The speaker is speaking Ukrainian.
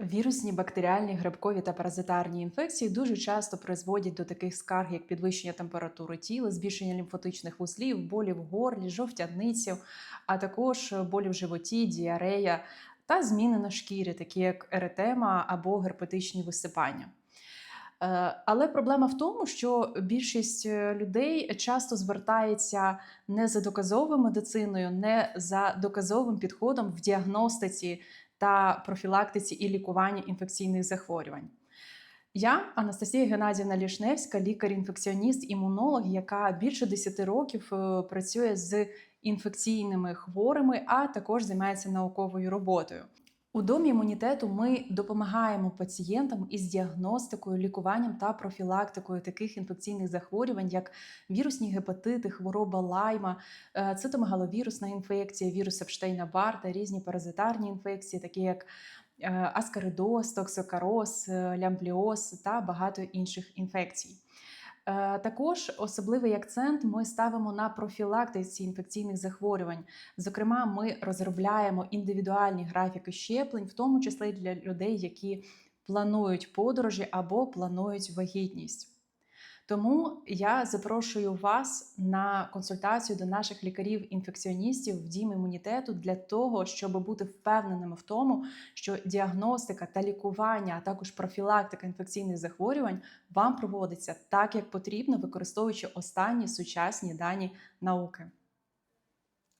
Вірусні, бактеріальні, грибкові та паразитарні інфекції дуже часто призводять до таких скарг, як підвищення температури тіла, збільшення лімфотичних вузлів, болі в горлі, жовтяниці, а також болі в животі, діарея та зміни на шкірі, такі як еретема або герпетичні висипання. Е, Але проблема в тому, що більшість е, людей часто звертається не за доказовою медициною, не за доказовим підходом в діагностиці та профілактиці і лікуванні інфекційних захворювань. Я Анастасія Геннадівна Лішневська, лікар-інфекціоніст, імунолог, яка більше 10 років е, працює з інфекційними хворими, а також займається науковою роботою. У домі імунітету ми допомагаємо пацієнтам із діагностикою, лікуванням та профілактикою таких інфекційних захворювань, як вірусні гепатити, хвороба лайма, е, цитомегаловірусна інфекція, вірус Епштейна Бар та різні паразитарні інфекції, такі як е, аскаридоз, токсокароз, е, лямбліоз та багато інших інфекцій. Е, Також особливий акцент ми ставимо на профілактиці інфекційних захворювань. Зокрема, ми розробляємо індивідуальні графіки щеплень, в тому числі для людей, які планують подорожі або планують вагітність. Тому я запрошую вас на консультацію до наших лікарів-інфекціоністів в дім імунітету для того, щоб бути впевненими в тому, що діагностика та лікування, а також профілактика інфекційних захворювань вам проводиться так, як потрібно, використовуючи останні сучасні дані науки.